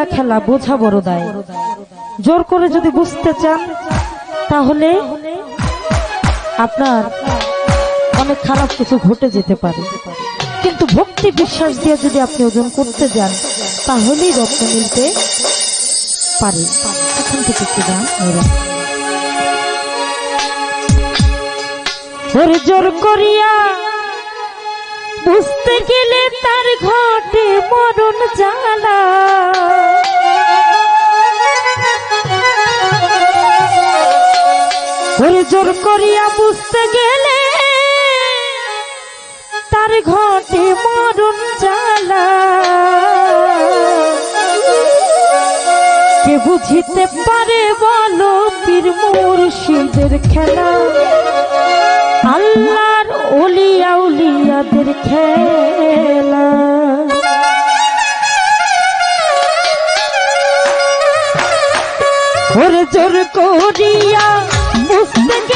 লীলা খেলা বোঝা বড় দায়। জোর করে যদি বুঝতে চান, তাহলে আপনার অনেক খারাপ কিছু ঘটে যেতে পারে। কিন্তু ভক্তি বিশ্বাস দিয়ে যদি আপনি ওজন করতে যান, তাহলেই রত্ন মিলতে পারে। এখান থেকে দাম ওরে জোর করিয়া বুঝতে গেলে তার ঘটে মরণ ওরে জোর করিয়া বুঝতে গেলে তার ঘটে মরণ জ্বালা। কে বুঝিতে পারে বলো পীর মুর্শিদের খেলা? উলিয়াদের খেলা ওরে জোর করিয়া বুঝতে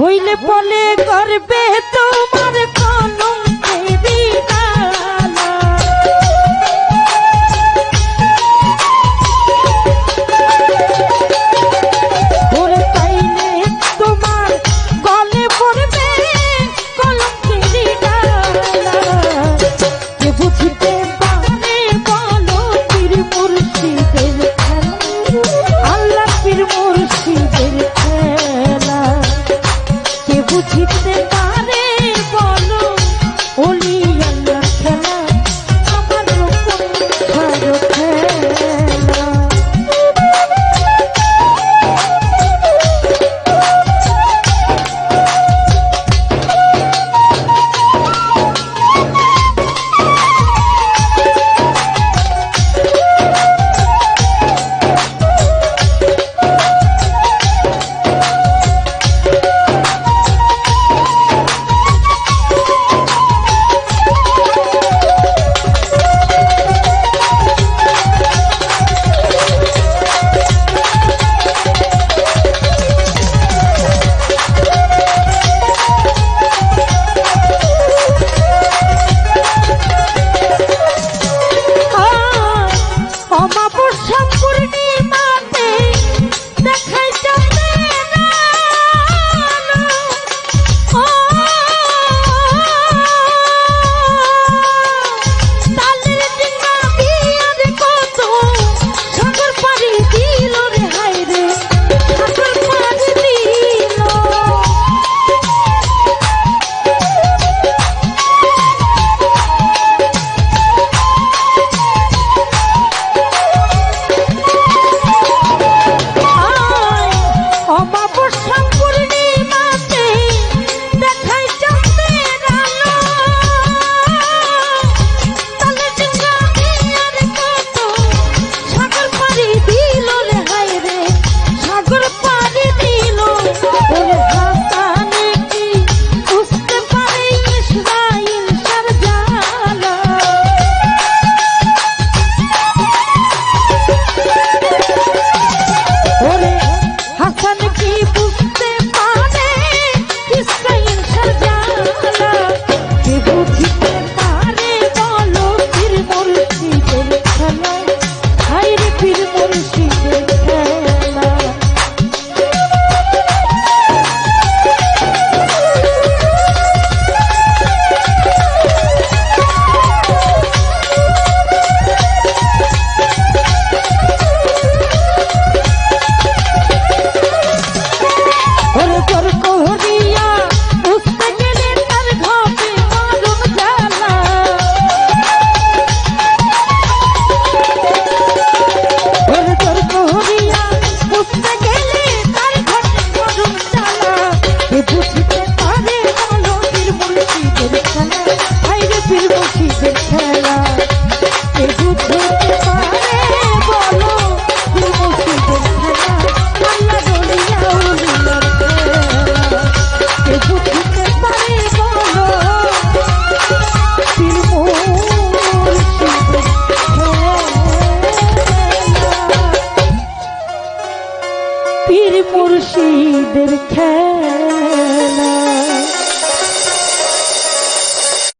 হইলে বলে করবে তোমার কলঙ্কেরি